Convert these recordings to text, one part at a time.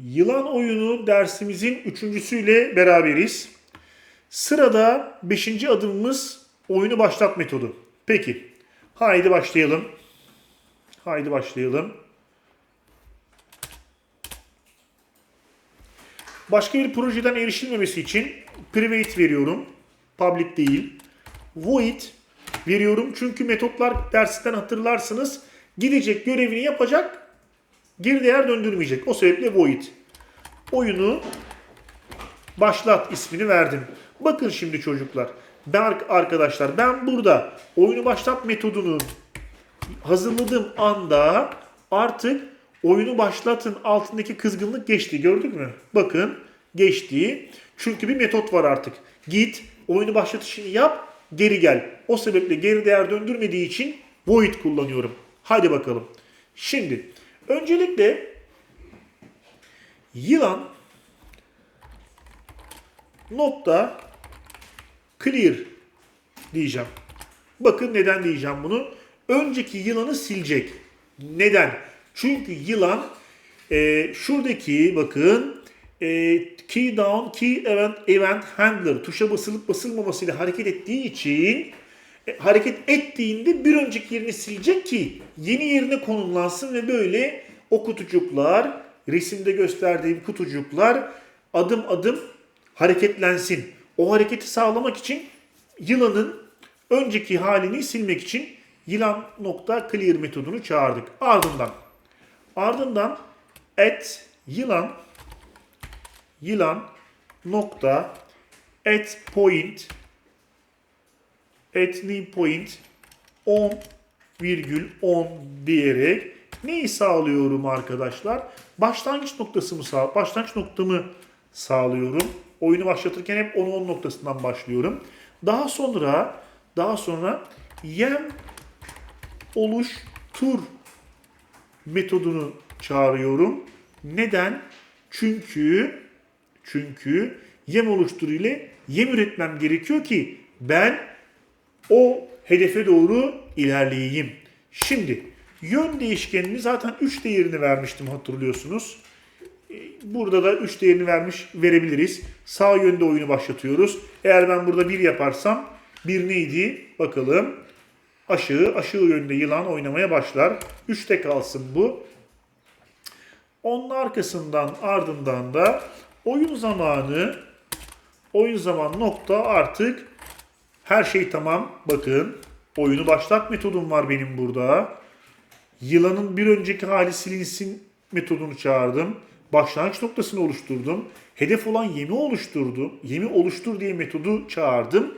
Yılan oyunu dersimizin üçüncüsüyle beraberiz. Sırada beşinci adımımız oyunu başlat metodu. Peki, haydi başlayalım. Haydi başlayalım. Başka bir projeden erişilmemesi için private veriyorum. Public değil. Void veriyorum çünkü metotlar dersinden hatırlarsınız. Gidecek görevini yapacak geri değer döndürmeyecek. O sebeple void. Oyunu başlat ismini verdim. Bakın şimdi çocuklar. Ben arkadaşlar ben burada oyunu başlat metodunu hazırladığım anda artık oyunu başlatın altındaki kızgınlık geçti. Gördük mü? Bakın geçti. Çünkü bir metot var artık. Git oyunu başlatışını yap geri gel. O sebeple geri değer döndürmediği için void kullanıyorum. Hadi bakalım. Şimdi öncelikle yılan nokta clear diyeceğim. Bakın neden diyeceğim bunu. Önceki yılanı silecek. Neden? Çünkü yılan e, şuradaki bakın e, key down key event event handler tuşa basılıp basılmamasıyla hareket ettiği için hareket ettiğinde bir önceki yerini silecek ki yeni yerine konumlansın ve böyle o kutucuklar resimde gösterdiğim kutucuklar adım adım hareketlensin. O hareketi sağlamak için yılanın önceki halini silmek için yılan nokta clear metodunu çağırdık. Ardından ardından at yılan yılan nokta at point at new point 10 virgül 10 diyerek neyi sağlıyorum arkadaşlar? Başlangıç noktasımı sağ başlangıç noktamı sağlıyorum. Oyunu başlatırken hep 10 10 noktasından başlıyorum. Daha sonra daha sonra yem oluştur metodunu çağırıyorum. Neden? Çünkü çünkü yem oluştur ile yem üretmem gerekiyor ki ben o hedefe doğru ilerleyeyim. Şimdi yön değişkenini zaten 3 değerini vermiştim hatırlıyorsunuz. Ee, Burada da 3 değerini vermiş verebiliriz. Sağ yönde oyunu başlatıyoruz. Eğer ben burada 1 yaparsam 1 neydi? Bakalım. Aşığı, aşığı yönde yılan oynamaya başlar. 3'te kalsın bu. Onun arkasından ardından da oyun zamanı oyun zaman nokta artık her şey tamam. Bakın oyunu başlat metodum var benim burada. Yılanın bir önceki hali silinsin metodunu çağırdım. Başlangıç noktasını oluşturdum. Hedef olan yemi oluşturdum. Yemi oluştur diye metodu çağırdım.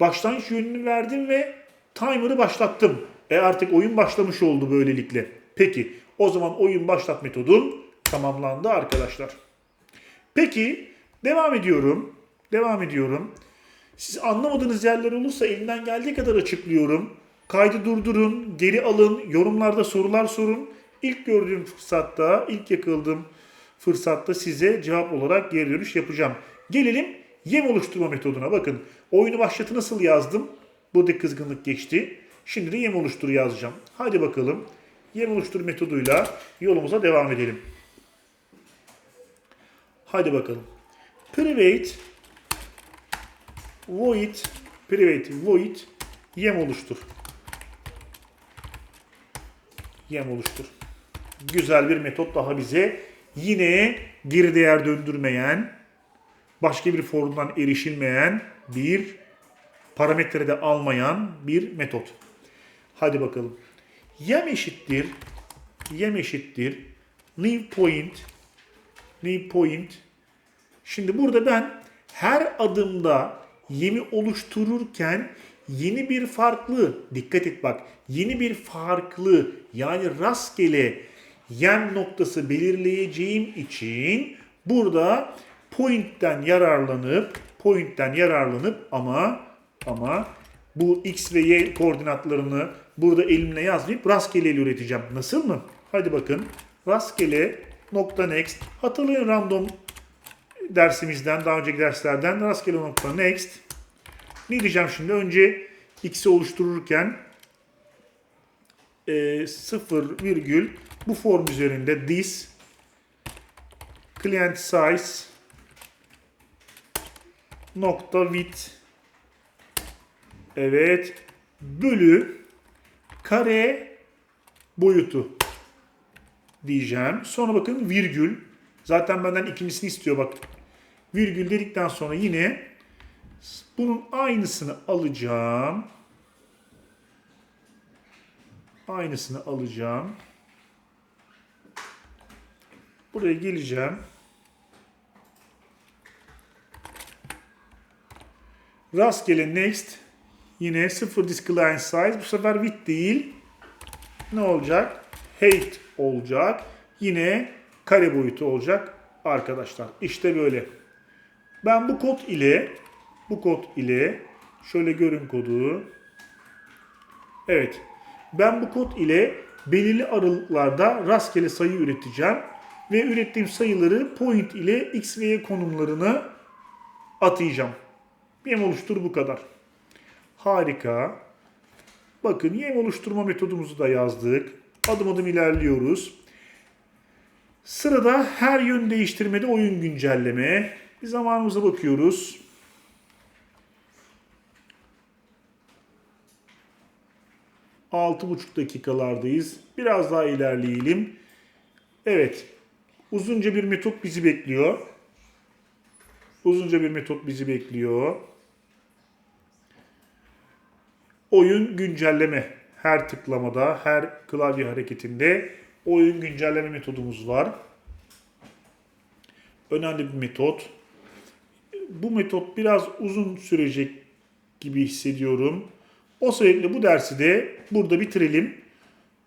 Başlangıç yönünü verdim ve timer'ı başlattım. E artık oyun başlamış oldu böylelikle. Peki o zaman oyun başlat metodum tamamlandı arkadaşlar. Peki devam ediyorum. Devam ediyorum. Siz anlamadığınız yerler olursa elimden geldiği kadar açıklıyorum. Kaydı durdurun, geri alın, yorumlarda sorular sorun. İlk gördüğüm fırsatta, ilk yakaladığım fırsatta size cevap olarak geri dönüş yapacağım. Gelelim yem oluşturma metoduna. Bakın oyunu başlatı nasıl yazdım? Burada kızgınlık geçti. Şimdi de yem oluştur yazacağım. Hadi bakalım. Yem oluştur metoduyla yolumuza devam edelim. Hadi bakalım. Private void private void yem oluştur. Yem oluştur. Güzel bir metot daha bize yine geri değer döndürmeyen, başka bir formdan erişilmeyen bir parametre de almayan bir metot. Hadi bakalım. Yem eşittir yem eşittir new point new point Şimdi burada ben her adımda yemi oluştururken yeni bir farklı, dikkat et bak, yeni bir farklı yani rastgele yem noktası belirleyeceğim için burada point'ten yararlanıp point'ten yararlanıp ama ama bu x ve y koordinatlarını burada elimle yazmayıp rastgele üreteceğim. Nasıl mı? Hadi bakın. Rastgele nokta next. Hatırlayın random dersimizden, daha önceki derslerden rastgele nokta next. Ne diyeceğim şimdi? Önce x'i oluştururken e, 0 virgül bu form üzerinde this client size nokta width evet bölü kare boyutu diyeceğim. Sonra bakın virgül. Zaten benden ikincisini istiyor bak. Virgül dedikten sonra yine bunun aynısını alacağım. Aynısını alacağım. Buraya geleceğim. Rastgele next. Yine 0 disk client size. Bu sefer width değil. Ne olacak? Height olacak. Yine kare boyutu olacak arkadaşlar. İşte böyle. Ben bu kod ile bu kod ile şöyle görün kodu. Evet. Ben bu kod ile belirli aralıklarda rastgele sayı üreteceğim ve ürettiğim sayıları point ile x ve y konumlarını atayacağım. Yem oluştur bu kadar. Harika. Bakın yem oluşturma metodumuzu da yazdık. Adım adım ilerliyoruz. Sırada her yön değiştirmede oyun güncelleme. Bir zamanımıza bakıyoruz. Altı buçuk dakikalardayız. Biraz daha ilerleyelim. Evet. Uzunca bir metot bizi bekliyor. Uzunca bir metot bizi bekliyor. Oyun güncelleme. Her tıklamada, her klavye hareketinde oyun güncelleme metodumuz var. Önemli bir metot. Bu metot biraz uzun sürecek gibi hissediyorum. O sebeple bu dersi de burada bitirelim.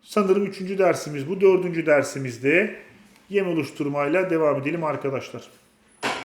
Sanırım üçüncü dersimiz bu. Dördüncü dersimizde yem oluşturmayla devam edelim arkadaşlar.